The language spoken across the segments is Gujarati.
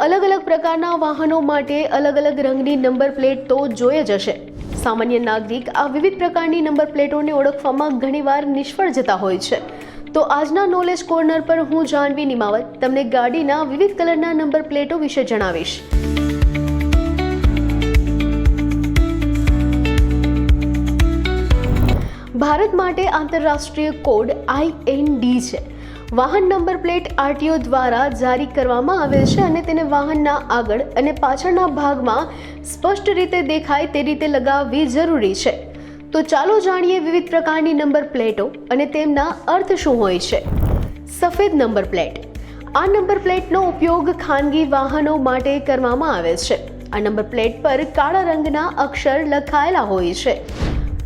અલગ અલગ પ્રકારના વાહનો માટે અલગ અલગ રંગની નંબર પ્લેટ તો જોઈએ જ હશે. સામાન્ય નાગરિક આ વિવિધ પ્રકારની નંબર પ્લેટોને ઓળખવામાં ઘણીવાર નિષ્ફળ જતા હોય છે. તો આજના નોલેજ કોર્નર પર હું જાનવી નિમાવત તમને ગાડીના વિવિધ કલરના નંબર પ્લેટો વિશે જણાવીશ. ભારત માટે આંતરરાષ્ટ્રીય કોડ આઈએનડી છે. વાહન નંબર પ્લેટ આરટીઓ દ્વારા જારી કરવામાં આવેલ છે અને તેને વાહનના આગળ અને પાછળના ભાગમાં સ્પષ્ટ રીતે દેખાય તે રીતે લગાવવી જરૂરી છે. તો ચાલો જાણીએ વિવિધ પ્રકારની નંબર પ્લેટો અને તેમના અર્થ શું હોય છે. સફેદ નંબર પ્લેટ. આ નંબર પ્લેટનો ઉપયોગ ખાનગી વાહનો માટે કરવામાં આવે છે. આ નંબર પ્લેટ પર કાળા રંગના અક્ષર લખાયેલા હોય છે.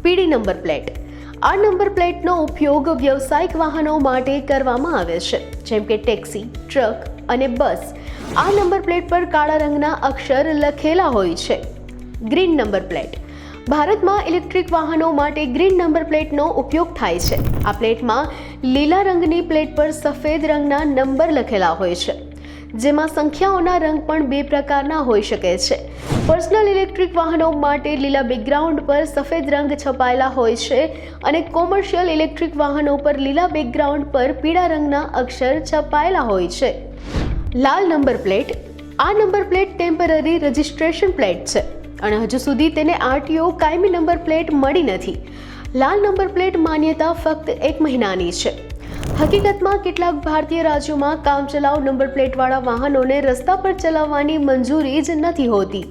પીળી નંબર પ્લેટ. આ નંબર પ્લેટનો ઉપયોગ વ્યવસાયિક વાહનો માટે કરવામાં આવે છે, જેમ કે ટેક્સી, ટ્રક અને બસ. આ નંબર પ્લેટ પર કાળા રંગના અક્ષર લખેલા હોય છે. Green number plate. ભારતમાં ઇલેક્ટ્રિક વાહનો માટે ગ્રીન નંબર પ્લેટનો ઉપયોગ થાય છે. આ પ્લેટમાં લીલા રંગની પ્લેટ પર સફેદ રંગના નંબર લખેલા હોય છે. જેમાં સંખ્યાઓના રંગ પણ બે પ્રકારના હોઈ શકે છે. પર્સનલ ઇલેક્ટ્રિક વાહનો માટે લીલા બેકગ્રાઉન્ડ પર સફેદ રંગ છપાયેલા હોય છે અને કોમર્શિયલ ઇલેક્ટ્રિક વાહનો પર લીલા બેકગ્રાઉન્ડ પર પીળા રંગના અક્ષર છપાયેલા હોય છે. લાલ નંબર પ્લેટ. આ number plate temporary registration plate છે અને હજુ સુધી તેને આરટીઓ કાયમી નંબર પ્લેટ મળી નથી. લાલ નંબર પ્લેટ માન્યતા ફક્ત એક મહિનાની છે. હકીકતમાં કેટલાક ભારતીય રાજ્યોમાં કામચલાઉ નંબર પ્લેટવાળા વાહનોને રસ્તા પર ચલાવવાની મંજૂરી જ નથી હોતી.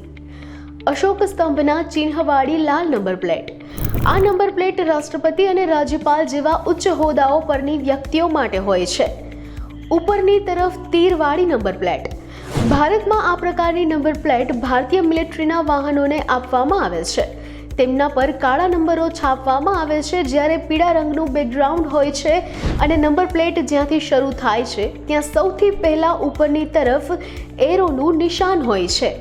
અશોક સ્તંભના ચિહ્નવાળી લાલ નંબર પ્લેટ. આ નંબર પ્લેટ રાષ્ટ્રપતિ અને રાજ્યપાલ જેવા ઉચ્ચ હોદ્દાઓ પરની વ્યક્તિઓ માટે હોય છે. ઉપરની તરફ તીરવાળી નંબર પ્લેટ. ભારતમાં આ પ્રકારની નંબર પ્લેટ ભારતીય મિલિટરીના વાહનોને આપવામાં આવે છે. તેમના પર કાળા નંબરો છાપવામાં આવે છે જ્યારે પીળા રંગનું બેકગ્રાઉન્ડ હોય છે અને નંબર પ્લેટ જ્યાંથી શરૂ થાય છે, ત્યાં સૌથી પહેલાં ઉપરની તરફ એરોનું નિશાન હોય છે.